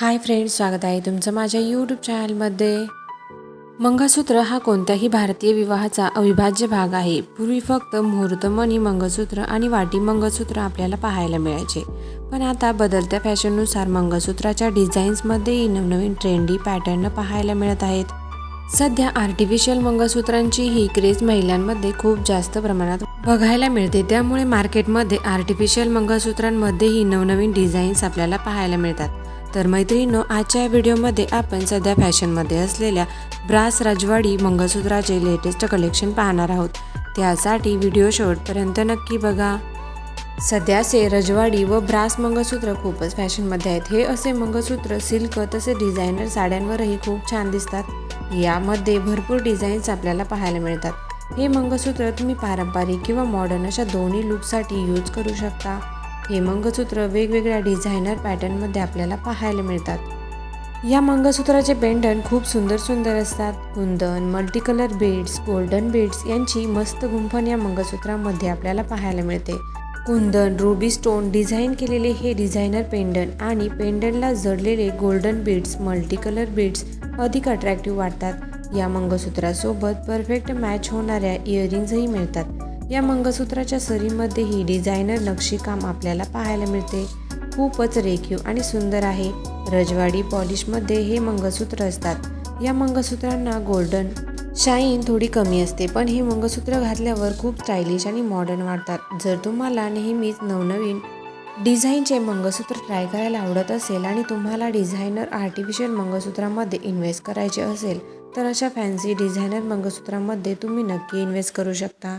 Hi friends स्वागत आहे तुमचं माझ्या यूट्यूब चॅनलमध्ये मंगळसूत्र हा कोणत्याही भारतीय विवाहाचा अविभाज्य भाग आहे. पूर्वी फक्त मुहूर्तमणी मंगळसूत्र आणि वाटी मंगळसूत्र आपल्याला पाहायला मिळायचे. पण आता बदलत्या फॅशननुसार मंगळसूत्राच्या डिझाईन्समध्येही नवनवीन ट्रेंडी पॅटर्न पाहायला मिळत आहेत. सध्या आर्टिफिशियल मंगळसूत्रांची ही क्रेज महिलांमध्ये खूप जास्त प्रमाणात बघायला मिळते. त्यामुळे मार्केटमध्ये आर्टिफिशियल मंगळसूत्रांमध्येही नवनवीन डिझाईन्स आपल्याला पाहायला मिळतात. तर मैत्रिणींनो आजच्या या व्हिडिओमध्ये आपण सध्या फॅशनमध्ये असलेल्या ब्रास राजवाडी मंगळसूत्राचे लेटेस्ट कलेक्शन पाहणार आहोत. त्यासाठी व्हिडिओ शेवटपर्यंत नक्की बघा. सध्याचे रजवाडी व ब्रास मंगळसूत्र खूपच फॅशनमध्ये आहेत. हे असे मंगळसूत्र सिल्क तसे डिझायनर साड्यांवरही खूप छान दिसतात. यामध्ये भरपूर डिझाईन्स आपल्याला पाहायला मिळतात. हे मंगळसूत्र तुम्ही पारंपरिक किंवा मॉडर्न अशा दोन्ही लुकसाठी यूज करू शकता. हे मंगळसूत्र वेगवेगळ्या डिझायनर पॅटर्नमध्ये आपल्याला पाहायला मिळतात. या मंगळसूत्राचे पेंडन खूप सुंदर सुंदर असतात. Kundan multi colour beads golden beads यांची मस्त गुंफण या मंगळसूत्रामध्ये आपल्याला पाहायला मिळते. कुंदन रुबी स्टोन डिझाईन केलेले हे डिझायनर पेंडन आणि पेंडनला जडलेले golden beads multi colour beads अधिक अट्रॅक्टिव्ह वाटतात. या मंगळसूत्रासोबत परफेक्ट मॅच होणाऱ्या इयरिंग्जही मिळतात. या मंगळसूत्राच्या सरीमध्येही डिझायनर नक्षीकाम आपल्याला पाहायला मिळते. खूपच रेखीव आणि सुंदर आहे. रजवाडी पॉलिशमध्ये हे मंगळसूत्र असतात. या मंगळसूत्रांना गोल्डन शाईन थोडी कमी असते पण हे मंगळसूत्र घातल्यावर खूप स्टायलिश आणि मॉडर्न वाटतात. जर तुम्हाला नेहमीच नवनवीन डिझाईनचे मंगळसूत्र ट्राय करायला आवडत असेल आणि तुम्हाला डिझायनर आर्टिफिशियल मंगळसूत्रामध्ये इन्व्हेस्ट करायचे असेल तर अशा फॅन्सी डिझायनर मंगळसूत्रामध्ये तुम्ही नक्की इन्व्हेस्ट करू शकता.